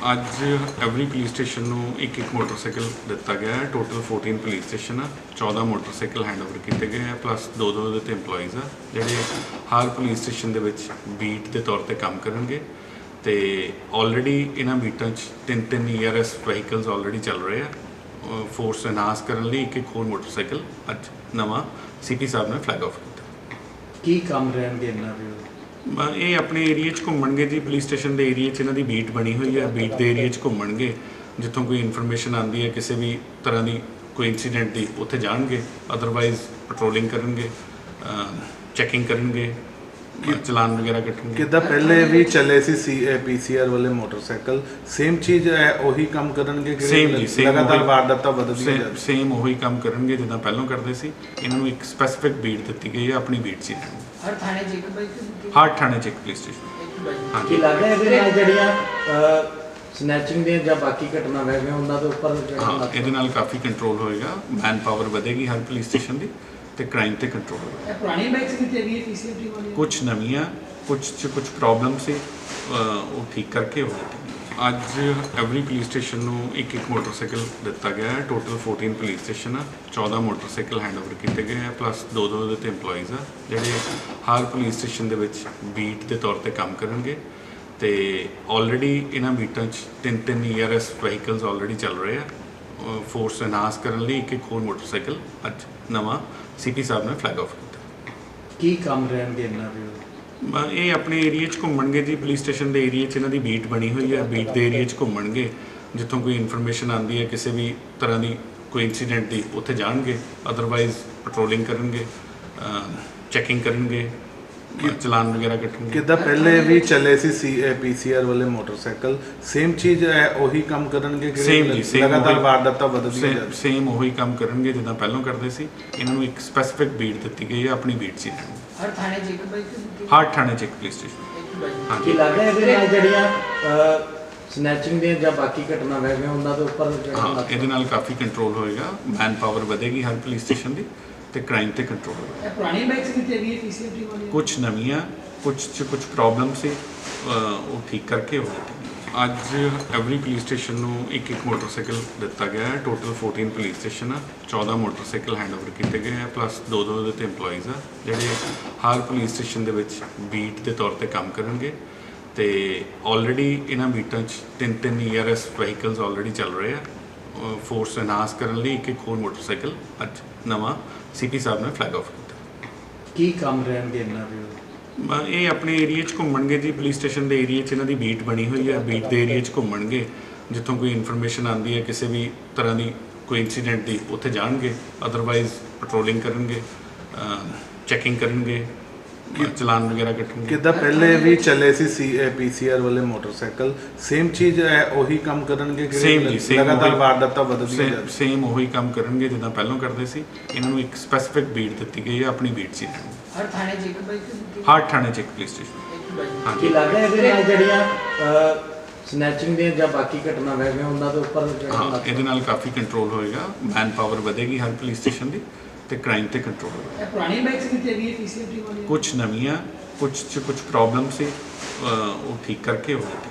ਅੱਜ every police station ਨੂੰ ਇੱਕ ਇੱਕ ਮੋਟਰਸਾਈਕਲ ਦਿੱਤਾ ਗਿਆ ਹੈ। ਟੋਟਲ 14 ਪੁਲਿਸ ਸਟੇਸ਼ਨ ਆ। 14 ਮੋਟਰਸਾਈਕਲ ਹੈਂਡਓਵਰ ਕੀਤੇ ਗਏ ਆ ਪਲੱਸ ਦੋ ਦੋ ਉਹਦੇ ਤੇ EMPLOYEES ਆ, ਜਿਹੜੇ ਹਰ ਪੁਲਿਸ ਸਟੇਸ਼ਨ ਦੇ ਵਿੱਚ ਬੀਟ ਦੇ ਤੌਰ ਤੇ ਕੰਮ ਕਰਨਗੇ। ਤੇ ਆਲਰੇਡੀ ਇਹਨਾਂ ਬੀਟਾਂ 'ਚ ਤਿੰਨ ਤਿੰਨ ERS ਵਹੀਕਲਸ ਆਲਰੇਡੀ ਚੱਲ ਰਹੇ ਆ। ਫੋਰਸ ਐਨਹਾਂਸ ਕਰਨ ਲਈ ਇੱਕ ਇੱਕ ਹੋਰ ਮੋਟਰਸਾਈਕਲ ਅੱਜ ਨਵਾਂ ਸੀਪੀ ਸਾਹਿਬ ਨੇ ਫਲੈਗ ਆਫ ਕੀਤਾ। ਕੀ ਕੰਮ ਰਹਿਣਗੇ ਇਹਨਾਂ ਦੇ? ਇਹ ਆਪਣੇ ਏਰੀਆ 'ਚ ਘੁੰਮਣਗੇ ਜੀ ਪੁਲਿਸ ਸਟੇਸ਼ਨ ਦੇ ਏਰੀਆ 'ਚ ਇਹਨਾਂ ਦੀ ਬੀਟ ਬਣੀ ਹੋਈ ਹੈ, ਬੀਟ ਦੇ ਏਰੀਆ 'ਚ ਘੁੰਮਣਗੇ। ਜਿੱਥੋਂ ਕੋਈ ਇਨਫੋਰਮੇਸ਼ਨ ਆਉਂਦੀ ਹੈ, ਕਿਸੇ ਵੀ ਤਰ੍ਹਾਂ ਦੀ ਕੋਈ ਇਨਸੀਡੈਂਟ ਦੀ, ਉੱਥੇ ਜਾਣਗੇ। ਅਦਰਵਾਈਜ਼ ਪੈਟਰੋਲਿੰਗ ਕਰਨਗੇ ਚੈਕਿੰਗ ਕਰਨਗੇ। ਚਲਾਨ ਵਗੈਰਾ ਕੱਟਣਗੇ? ਕਿੱਦਾਂ ਪਹਿਲੇ ਵੀ ਚੱਲੇ ਸੀ ਸੀ ਪੀਸੀਆਰ ਵਾਲੇ ਮੋਟਰਸਾਈਕਲ ਸੇਮ ਚੀਜ਼ ਹੈ ਉਹੀ ਕੰਮ ਕਰਨਗੇ ਕਿ Same ਜੀ, same ਲਗਾਤਾਰ ਵਾਰਦਾਤਾਂ ਵਧਦੀਆਂ ਜਾ ਰਹੀਆਂ ਸੇਮ ਉਹੀ ਕੰਮ ਕਰਨਗੇ ਜਿੱਦਾਂ ਪਹਿਲਾਂ ਕਰਦੇ ਸੀ। ਇਹਨਾਂ ਨੂੰ ਇੱਕ ਸਪੈਸੀਫਿਕ ਬੀਟ ਦਿੱਤੀ ਗਈ ਹੈ ਆਪਣੀ ਬੀਟ ਹੀ ਰਹਿਣਗੇ ਹਰ ਥਾਣੇ 'ਚ ਇੱਕ ਬਾਈਕ ਹਰ ਥਾਣੇ 'ਚ ਇੱਕ ਪੁਲਿਸ ਸਟੇਸ਼ਨ ਬਾਈਕ ਕੀ ਲੱਗਦਾ ਇਹਦੇ ਨਾਲ ਜਿਹੜੀਆਂ ਸਨੈਚਿੰਗ ਦੀਆਂ ਜਾਂ ਬਾਕੀ ਘਟਨਾ ਵਹਿ ਉਹਨਾਂ ਦੇ ਉੱਪਰ ਜਿਹੜਾ ਹਾਂ ਇਹਦੇ ਨਾਲ ਕਾਫੀ ਕੰਟਰੋਲ ਹੋਏਗਾ। ਮੈਨ ਪਾਵਰ ਵਧੇਗੀ ਹਰ ਪੁਲਿਸ ਸਟੇਸ਼ਨ ਦੀ। ਤੇ ਕ੍ਰਾਈਮ ਤੇ ਕੰਟਰੋਲ ਇਹ ਪੁਰਾਣੀ ਬਾਈਕਸ ਕਿੱਥੇ ਹੈ ਪੀਸੀਐਫਟੀ ਵਾਲੀ? ਕੁਝ ਨਵੀਆਂ ਕੁਝ ਚ ਕੁਝ ਪ੍ਰੋਬਲਮ ਸੀ ਅਹ ਉਹ ਠੀਕ ਕਰਕੇ ਹੋ ਗਈ। ਅੱਜ ਐਵਰੀ ਪੁਲਿਸ ਸਟੇਸ਼ਨ ਨੂੰ ਇੱਕ ਇੱਕ ਮੋਟਰਸਾਈਕਲ ਦਿੱਤਾ ਗਿਆ ਹੈ। ਟੋਟਲ 14 ਪੁਲਿਸ ਸਟੇਸ਼ਨ ਆ। 14 ਮੋਟਰਸਾਈਕਲ ਹੈਂਡਓਵਰ ਕੀਤੇ ਗਏ ਆ ਪਲੱਸ ਦੋ ਦੋ ਉਹਦੇ ਤੇ EMPLOYEES ਆ ਜਿਹੜੇ ਹਰ ਪੁਲਿਸ ਸਟੇਸ਼ਨ ਦੇ ਵਿੱਚ ਬੀਟ ਦੇ ਤੌਰ ਤੇ ਕੰਮ ਕਰਨਗੇ। ਤੇ ਆਲਰੇਡੀ ਇਹਨਾਂ ਬੀਟਾਂ 'ਚ ਤਿੰਨ ਤਿੰਨ ERS ਵਹੀਕਲਸ ਆਲਰੇਡੀ ਚੱਲ ਰਹੇ ਆ। ਫੋਰਸ ਐਨਹਾਂਸ ਕਰਨ ਲਈ ਇੱਕ ਇੱਕ ਹੋਰ ਮੋਟਰਸਾਈਕਲ ਅੱਜ ਨਵਾਂ ਸੀਪੀ ਸਾਹਿਬ ਨੇ ਫਲੈਗ ਆਫ ਕੀਤਾ। ਕੀ ਕੰਮ ਰਹਿਣਗੇ ਇਹਨਾਂ ਦੇ ਇਹ ਆਪਣੇ ਏਰੀਆ 'ਚ ਘੁੰਮਣਗੇ ਜੀ ਪੁਲਿਸ ਸਟੇਸ਼ਨ ਦੇ ਏਰੀਆ 'ਚ ਇਹਨਾਂ ਦੀ ਬੀਟ ਬਣੀ ਹੋਈ ਹੈ। ਬੀਟ ਦੇ ਏਰੀਆ 'ਚ ਘੁੰਮਣਗੇ ਜਿੱਥੋਂ ਕੋਈ ਇਨਫੋਰਮੇਸ਼ਨ ਆਉਂਦੀ ਹੈ ਕਿਸੇ ਵੀ ਤਰ੍ਹਾਂ ਦੀ ਕੋਈ ਇਨਸੀਡੈਂਟ ਦੀ ਉੱਥੇ ਜਾਣਗੇ। ਅਦਰਵਾਈਜ਼ ਪੈਟਰੋਲਿੰਗ ਕਰਨਗੇ ਚੈਕਿੰਗ ਕਰਨਗੇ। ਚਲਾਨ ਵਗੈਰਾ ਕੱਟਣਗੇ ਕਿੱਦਾਂ ਪਹਿਲੇ ਵੀ ਚੱਲੇ ਸੀ ਸੀ ਪੀਸੀਆਰ ਵਾਲੇ ਮੋਟਰਸਾਈਕਲ ਸੇਮ ਚੀਜ਼ ਹੈ ਉਹੀ ਕੰਮ ਕਰਨਗੇ ਕਿ Same ਜੀ, same ਲਗਾਤਾਰ ਉਹੀ- ਵਾਰਦਾਤਾਂ ਵਧਦੀਆਂ ਜਾ ਸੇਮ ਉਹੀ ਕੰਮ ਕਰਨਗੇ ਜਿੱਦਾਂ ਪਹਿਲਾਂ ਕਰਦੇ ਸੀ। ਇਹਨਾਂ ਨੂੰ ਇੱਕ ਸਪੈਸੀਫਿਕ ਬੀਟ ਦਿੱਤੀ ਗਈ ਹੈ ਆਪਣੀ ਬੀਟ ਰਹਿਣਗੇ ਹਰ ਥਾਣੇ 'ਚ ਇੱਕ ਬਾਈਕ ਹਰ ਥਾਣੇ 'ਚ ਇੱਕ ਪੁਲਿਸ ਸਟੇਸ਼ਨ ਇੱਕ ਕੀ ਲੱਗਦਾ ਇਹਦੇ ਨਾਲ ਜਿਹੜੀਆਂ ਸਨੈਚਿੰਗ ਦੀਆਂ ਜਾਂ ਬਾਕੀ ਘਟਨਾ ਵਹਿ ਗਈਆਂ ਉਹਨਾਂ ਦੇ ਉੱਪਰ ਜਿਹੜਾ ਹਾਂ ਇਹਦੇ ਨਾਲ ਕਾਫੀ ਕੰਟਰੋਲ ਹੋਏਗਾ। ਮੈਨ ਪਾਵਰ ਵਧੇਗੀ ਹਰ ਪੁਲਿਸ ਸਟੇਸ਼ਨ ਦੀ ਤੇ ਕ੍ਰਾਈਮ ਤੇ ਕੰਟਰੋਲ ਹੋਏਗਾ। ਇਹ ਪੁਰਾਣੀ ਬਾਈਕਸ ਕਿੱਥੇ ਹੈਗੀ ਹੈ ਪੀਸੀਐਫਟੀ ਵਾਲੀ ਕੁਝ ਨਵੀਆਂ ਕੁਝ ਚ ਕੁਝ ਪ੍ਰੋਬਲਮ ਸੀ ਉਹ ਠੀਕ ਕਰਕੇ ਹੋ ਗਈ ਅੱਜ ਐਵਰੀ ਪੁਲਿਸ ਸਟੇਸ਼ਨ ਨੂੰ ਇੱਕ ਇੱਕ ਮੋਟਰਸਾਈਕਲ ਦਿੱਤਾ ਗਿਆ ਹੈ। ਟੋਟਲ 14 ਪੁਲਿਸ ਸਟੇਸ਼ਨ ਆ। 14 ਮੋਟਰਸਾਈਕਲ ਹੈਂਡਓਵਰ ਕੀਤੇ ਗਏ ਆ ਪਲੱਸ ਦੋ ਦੋ ਉਹਦੇ ਤੇ EMPLOYEES ਆ ਜਿਹੜੇ ਹਰ ਪੁਲਿਸ ਸਟੇਸ਼ਨ ਦੇ ਵਿੱਚ ਬੀਟ ਦੇ ਤੌਰ ਤੇ ਕੰਮ ਕਰਨਗੇ। ਤੇ ਆਲਰੇਡੀ ਇਹਨਾਂ ਬੀਟਾਂ 'ਚ ਤਿੰਨ ਤਿੰਨ ERS ਵਹੀਕਲਸ ਆਲਰੇਡੀ ਚੱਲ ਰਹੇ ਆ। ਫੋਰਸ ਐਨਹਾਂਸ ਕਰਨ ਲਈ ਇੱਕ ਇੱਕ ਹੋਰ ਮੋਟਰਸਾਈਕਲ ਅੱਜ ਨਵਾਂ ਸੀਪੀ ਸਾਹਿਬ ਨੇ ਫਲੈਗ ਆਫ ਕੀਤਾ। ਕੀ ਕੰਮ ਰਹਿਣਗੇ ਇਹਨਾਂ ਦੇ? ਮ- ਇਹ ਆਪਣੇ ਏਰੀਆ 'ਚ ਘੁੰਮਣਗੇ ਜੀ ਪੁਲਿਸ ਸਟੇਸ਼ਨ ਦੇ ਏਰੀਆ 'ਚ ਇਹਨਾਂ ਦੀ ਬੀਟ ਬਣੀ ਹੋਈ ਹੈ ਬੀਟ ਦੇ ਏਰੀਆ 'ਚ ਘੁੰਮਣਗੇ। ਜਿੱਥੋਂ ਕੋਈ ਇਨਫੋਰਮੇਸ਼ਨ ਆਉਂਦੀ ਹੈ ਕਿਸੇ ਵੀ ਤਰ੍ਹਾਂ ਦੀ ਕੋਈ ਇਨਸੀਡੈਂਟ ਦੀ ਉੱਥੇ ਜਾਣਗੇ। ਅਦਰਵਾਈਜ਼ ਪੈਟਰੋਲਿੰਗ ਕਰਨਗੇ ਚੈਕਿੰਗ ਕਰਨਗੇ। ਚਲਾਨ ਵਗੈਰਾ ਕੱਟਣਗੇ? ਕਿੱਦਾਂ ਪਹਿਲੇ ਵੀ ਚੱਲੇ ਸੀ ਸੀ ਪੀਸੀਆਰ ਵਾਲੇ ਮੋਟਰਸਾਈਕਲ ਸੇਮ ਚੀਜ਼ ਹੈ ਉਹੀ ਕੰਮ ਕਰਨਗੇ ਕਿ Same ਜੀ, same ਲਗਾਤਾਰ ਵਾਰਦਾਤਾਂ ਵਧਦੀਆਂ ਜਾ ਰਹੀਆਂ। ਸੇਮ ਉਹੀ ਕੰਮ ਕਰਨਗੇ ਜਿੱਦਾਂ ਪਹਿਲਾਂ ਕਰਦੇ ਸੀ। ਇਹਨਾਂ ਨੂੰ ਇੱਕ ਸਪੈਸੀਫਿਕ ਬੀਟ ਦਿੱਤੀ ਗਈ ਹੈ ਆਪਣੀ ਬੀਟ ਰਹਿਣਗੇ ਹਰ ਥਾਣੇ 'ਚ ਇੱਕ ਬਾਈਕ ਹਰ ਥਾਣੇ 'ਚ ਇੱਕ ਪੁਲਿਸ ਸਟੇਸ਼ਨ ਕੀ ਹਾਂਜੀ। ਲੱਗਦਾ ਇਹਦੇ ਨਾਲ ਜਿਹੜੀਆਂ ਸਨੈਚਿੰਗ ਦੀਆਂ ਜਾਂ ਬਾਕੀ ਘਟਨਾ ਵਹਿ ਉਹਨਾਂ ਦੇ ਉੱਪਰ ਇਹਦੇ ਨਾਲ ਕਾਫੀ ਕੰਟਰੋਲ ਹੋਏਗਾ। ਮੈਨ ਪਾਵਰ ਵਧੇਗੀ ਹਰ ਪੁਲਿਸ ਸਟੇਸ਼ਨ ਦੀ। ਤੇ ਕ੍ਰਾਈਮ ਤੇ ਕੰਟਰੋਲ ਇਹ ਪੁਰਾਣੀ ਬਾਈਕਸ ਕਿੱਥੇ ਹੈਗੀ ਹੈ ਪੀਸੀਐਫਟੀ ਵਾਲੀ ਕੁਝ ਨਵੀਆਂ ਕੁਝ ਚ ਕੁਝ ਪ੍ਰੋਬਲਮ ਸੀ ਅਹ ਉਹ ਠੀਕ ਕਰਕੇ ਹੋ ਗਈ